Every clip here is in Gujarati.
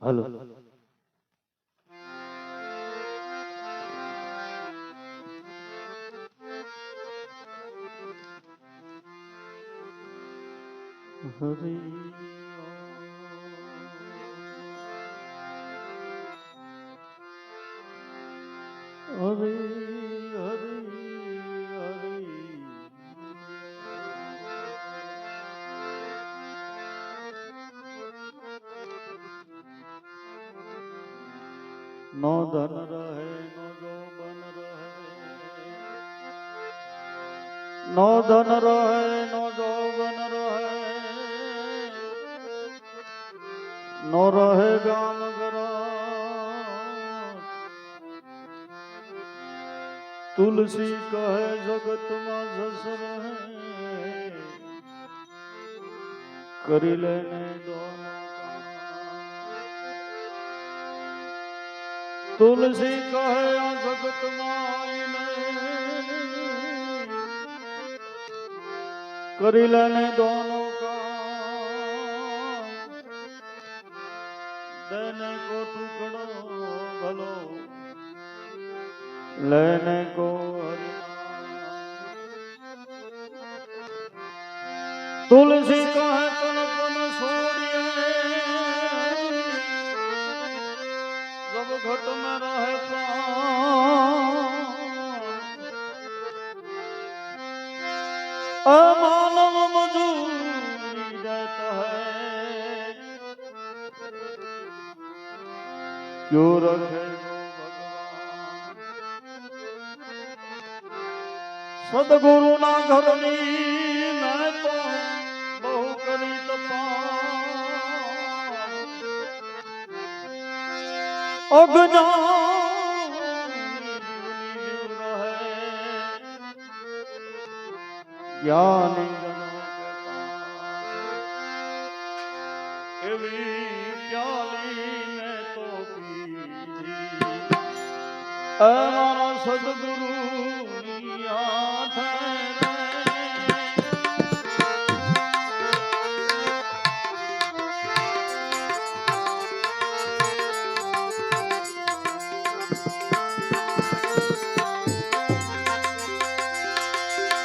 Halo, halo, halo. હરે હરે હરે નો ધન રહે નો જોબન રહે નો ધન રહે નો નો રહે ગામ ગરા તુલસી કહે જગતમાં જસ રહે કરી લેને દોનો કામ તુલસી કહે આ જગતમાં આઈને કરી લેને દોનો લઈને કો તુલસી કહે તન છોડીએ જબ ઘટમાં રહે અમાનવ મજૂરી રત હૈ. ક્યો રખે સદગુરુ ના ઘરની મેં તો બહુ કરી તપા એવી પ્યાલી મેં તો પીધી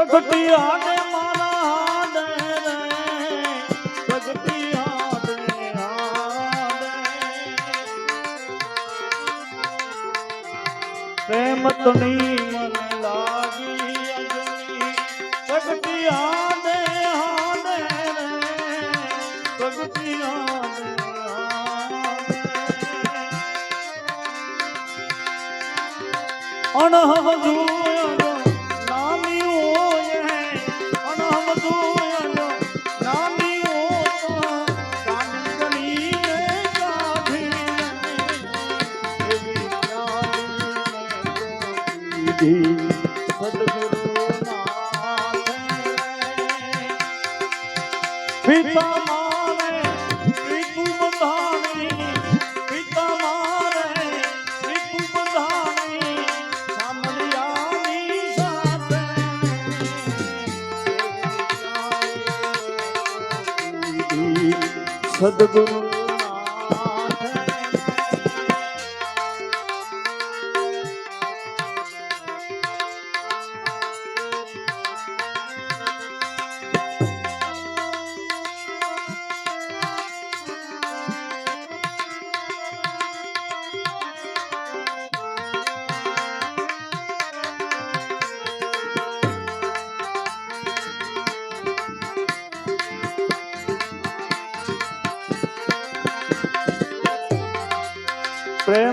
પ્રગટી આડે મારા હાડે રે. આડે હાડે હાડે હાડે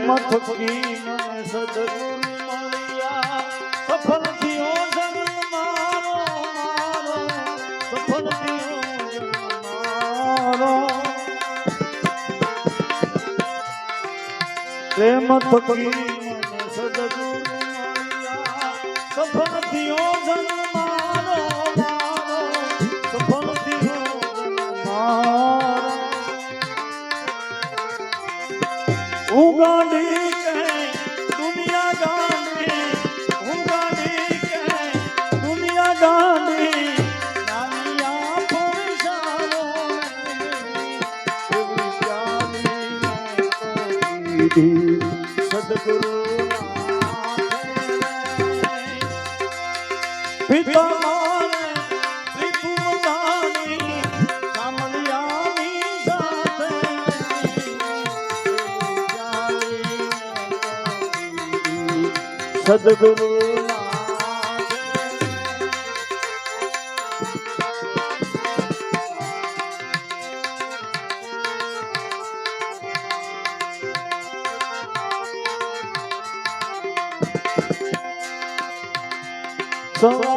કર્મ થકી મને સદગુરુ પ્રેમ થકી ઉગાડી કે દુનિયા ગાંડી ઉગાડી કે દુનિયા ગાંડી સદગુરુ પિતા સદગુરુ So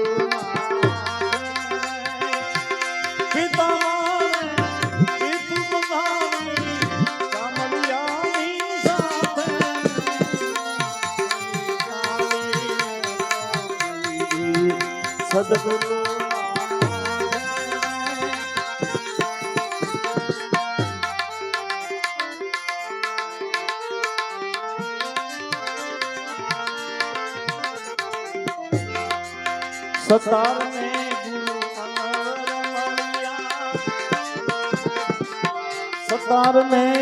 સદગુરુ સતાર ને સતાર ને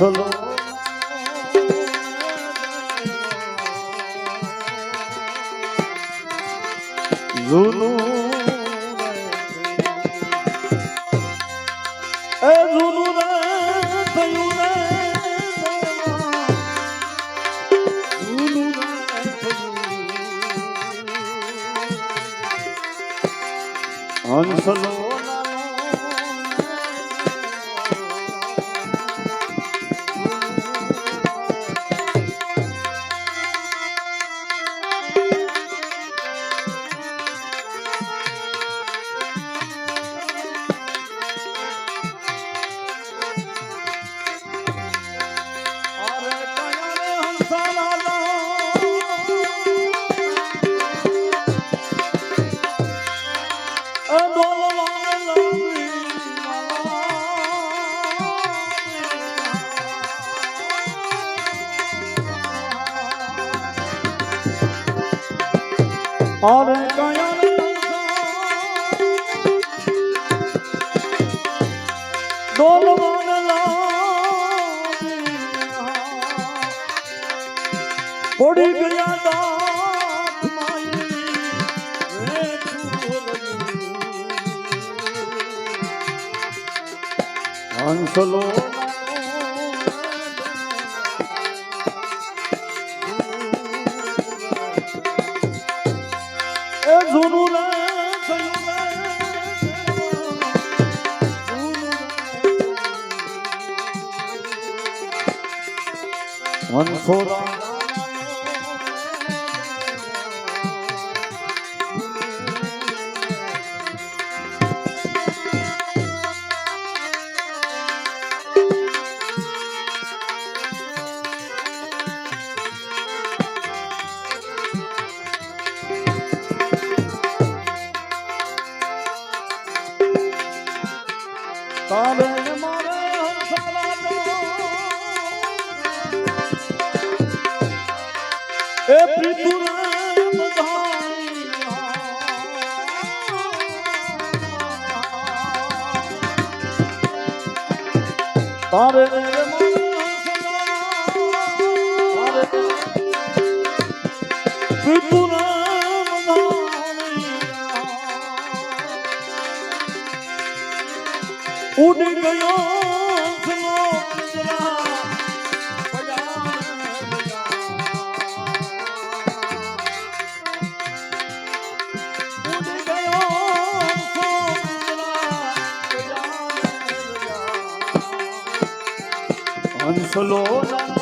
nasıl? પડી ગયા દાખ માઈ હંસલો হলো না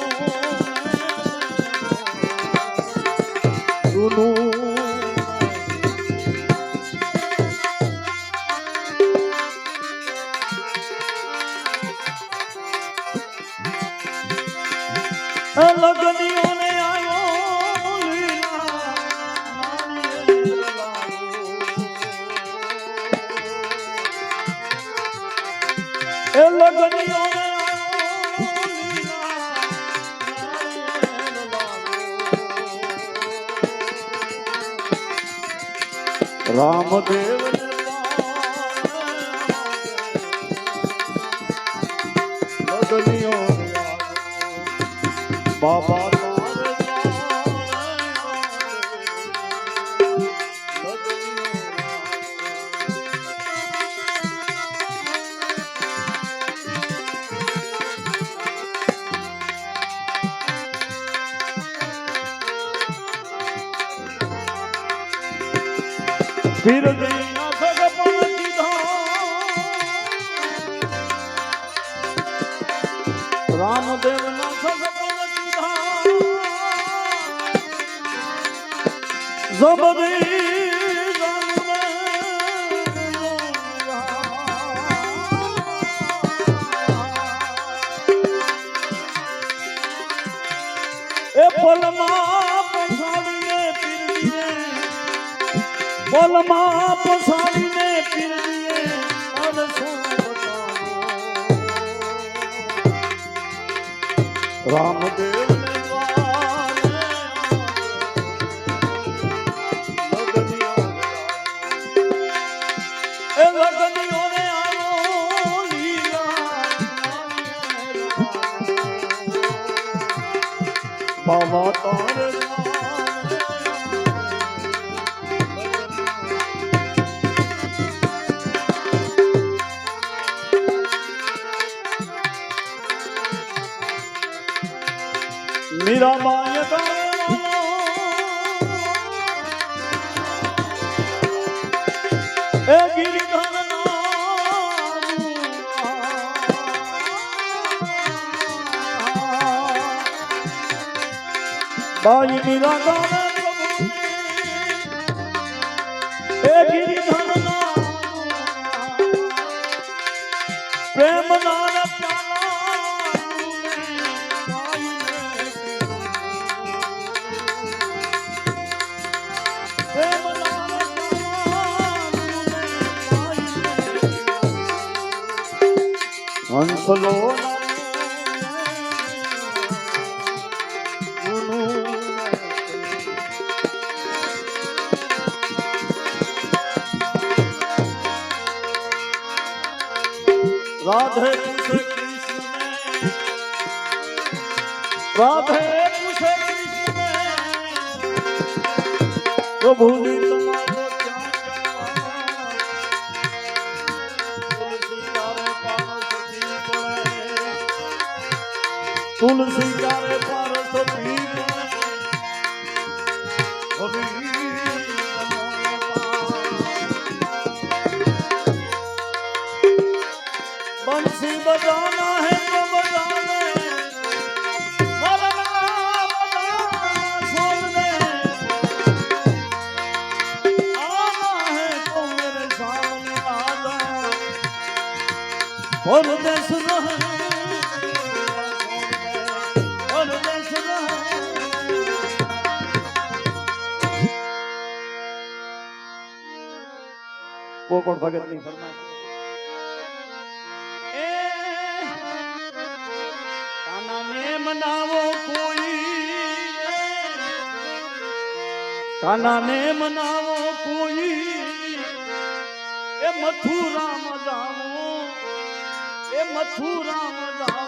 રામદેવ બાબા પલમાં પસાડીને પીએ રામદેવ રામાય એ ગિરિધર બાઈ નિરાકાર હંસલો. और देश और देश પોપટ ભગતની ફરમાશ કાના ને મનાવો કોઈ. એ મથુરામ જાવો એ મથુરામ જાવો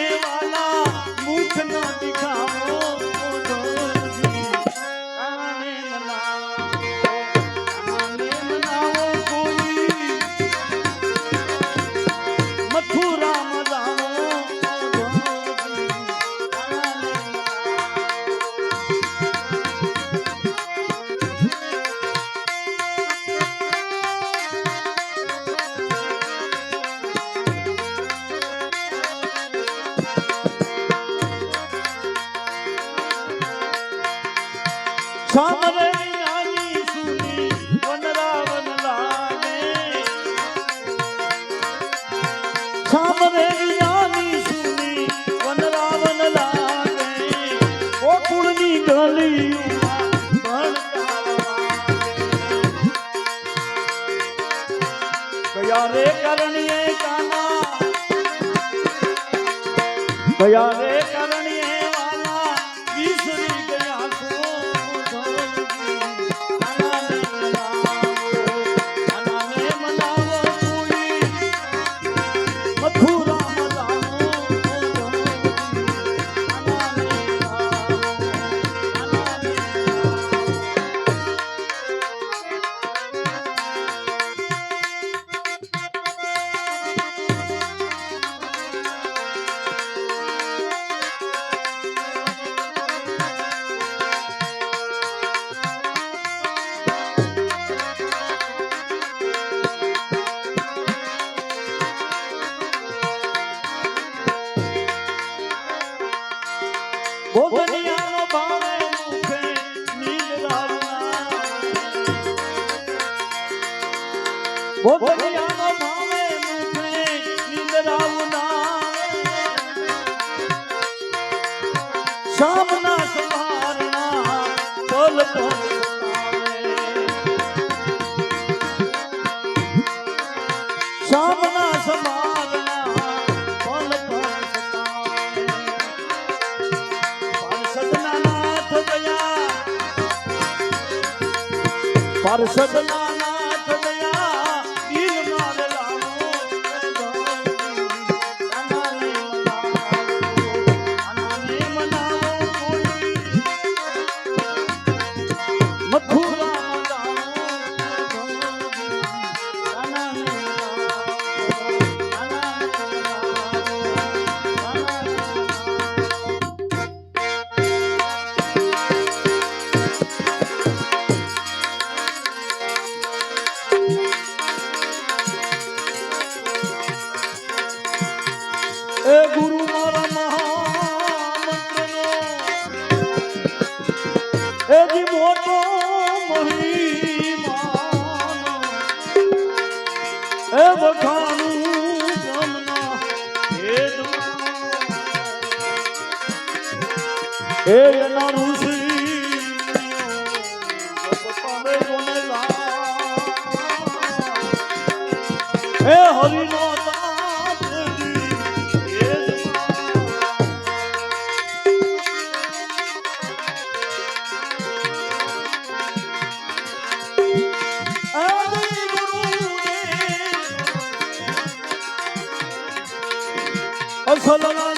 શામના સવારના પલ પર સતાવે. Oh.